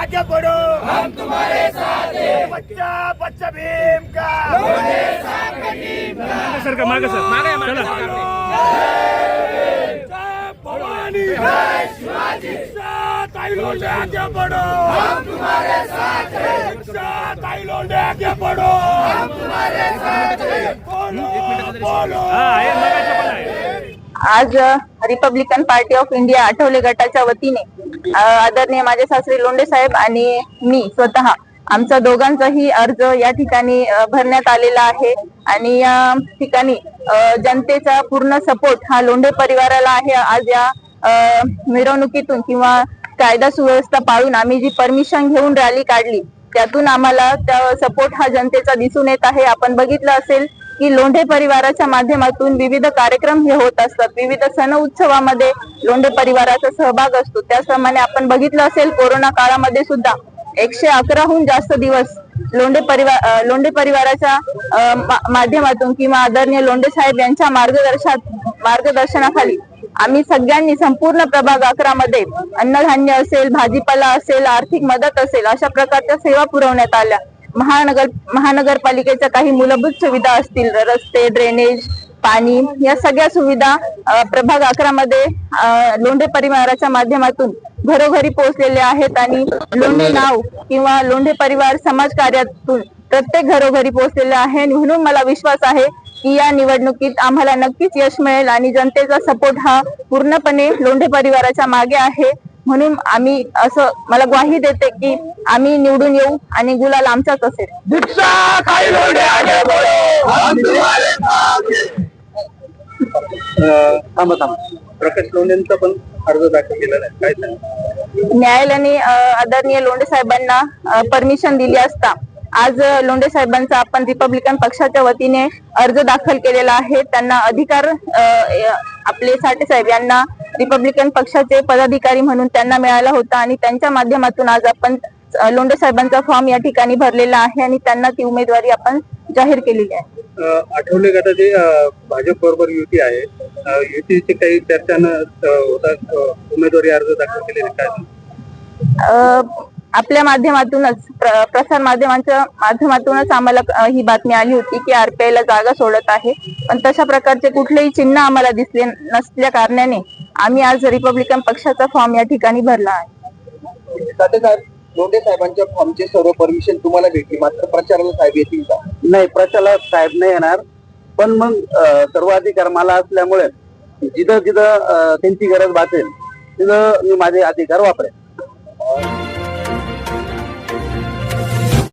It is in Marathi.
आगे बढ़ो हम तुम्हारे साथ हैं। बच्चा बच्चा भीम का। सर का मागे सर। मागे चला। जय भवानी। जय शिवाजी। साथ आई लोंडे आगे बढ़ो। हम तुम्हारे साथ हैं। साथ आई लोंडे आगे बढ़ो। हम तुम्हारे साथ हैं। बोलो बोलो। हा आहे मगाच्या पण आहे। आज Republican party of India Athawale गटाच्या वतीने आदरणीय माझे सासरे लोंडे साहेब आणि मी स्वतः आमचा दोघांचाही अर्ज या ठिकाणी भरण्यात आलेला आहे. आणि या ठिकाणी जनतेचा पूर्ण सपोर्ट हा लोंढे परिवाराला आहे. आज या मिरवणुकीतून किंवा कायदा सुव्यवस्था पाळून आम्ही जी परमिशन घेऊन रॅली काढली त्यातून आम्हाला त्या सपोर्ट हा जनतेचा दिसून येत आहे. आपण बघितलं असेल की लोंढे परिवाराच्या माध्यमातून विविध कार्यक्रम हे होत असतात. विविध सण उत्सवामध्ये लोंढे परिवाराचा सहभाग असतो. त्याचप्रमाणे आपण बघितलं असेल कोरोना काळामध्ये सुद्धा एकशे अकराहून जास्त दिवस लोंढे परिवार लोंढे परिवाराच्या माध्यमातून किंवा आदरणीय लोंढे साहेब यांच्या मार्गदर्शनात मार्गदर्शनाखाली आम्ही सगळ्यांनी संपूर्ण प्रभाग अकरा मध्ये अन्नधान्य असेल भाजीपाला असेल आर्थिक मदत असेल अशा प्रकारच्या सेवा पुरवण्यात आल्या. महानगर महानगरपालिकेच्या काही मूलभूत सुविधा असतील रस्ते ड्रेनेज पाणी या सगळ्या सुविधा प्रभाग अकरा मध्ये लोंढे परिवाराच्या माध्यमातून घरोघरी पोहोचलेल्या आहेत आणि लोंढे नाव किंवा लोंढे परिवार समाज कार्यातून प्रत्येक घरोघरी पोहोचलेले आहे. म्हणून मला विश्वास आहे की या निवडणुकीत आम्हाला नक्कीच यश मिळेल आणि जनतेचा सपोर्ट हा पूर्णपणे लोंढे परिवाराच्या मागे आहे. म्हणून आम्ही असं मला ग्वाही देते की आम्ही निवडून येऊ आणि गुलाल आमचाच असेल थांबा थांबा. प्रकाश लोंढेंचा पण अर्ज दाखल काय सांगा? न्यायालयाने आदरणीय लोंढे साहेबांना परमिशन दिली असता आज लोंढे साहेबांचा आपण रिपब्लिकन पक्षाच्या वतीने अर्ज दाखल केलेला आहे. त्यांना अधिकार आपले साठे साहेब यांना रिपब्लिकन पक्षाचे पदाधिकारी म्हणून त्यांना मिळाला होता आणि त्यांच्या माध्यमातून आज आपण लोंढे साहेबांचा फॉर्म या ठिकाणी भरलेला आहे आणि त्यांना ती उमेदवारी आपण जाहीर केलेली आहे. आठवले गटाची भाजप बरोबर युती आहे. युतीची काही चर्चा उमेदवारी अर्ज दाखल केलेले काय? आपल्या माध्यमातूनच प्र- प्रसार माध्यमांच्या माध्यमातूनच आम्हाला ही बातमी आली होती की आरपीआय ला जागा सोडत आहे. पण तशा प्रकारचे कुठलेही चिन्ह आम्हाला दिसले नसल्या कारणाने आम्ही आज रिपब्लिकन पक्षाचा फॉर्म या ठिकाणी भरला आहे. लोंढे साहेबांच्या फॉर्मचे सर्व परमिशन तुम्हाला भेटली मात्र प्रचाराला साहेब येतील का? नाही प्रचारक साहेब नाही येणार. पण मग अं, सर्व अधिकार मला असल्यामुळे जिथं जिथं त्यांची गरज भासेल तिथं मी माझे अधिकार वापरेन.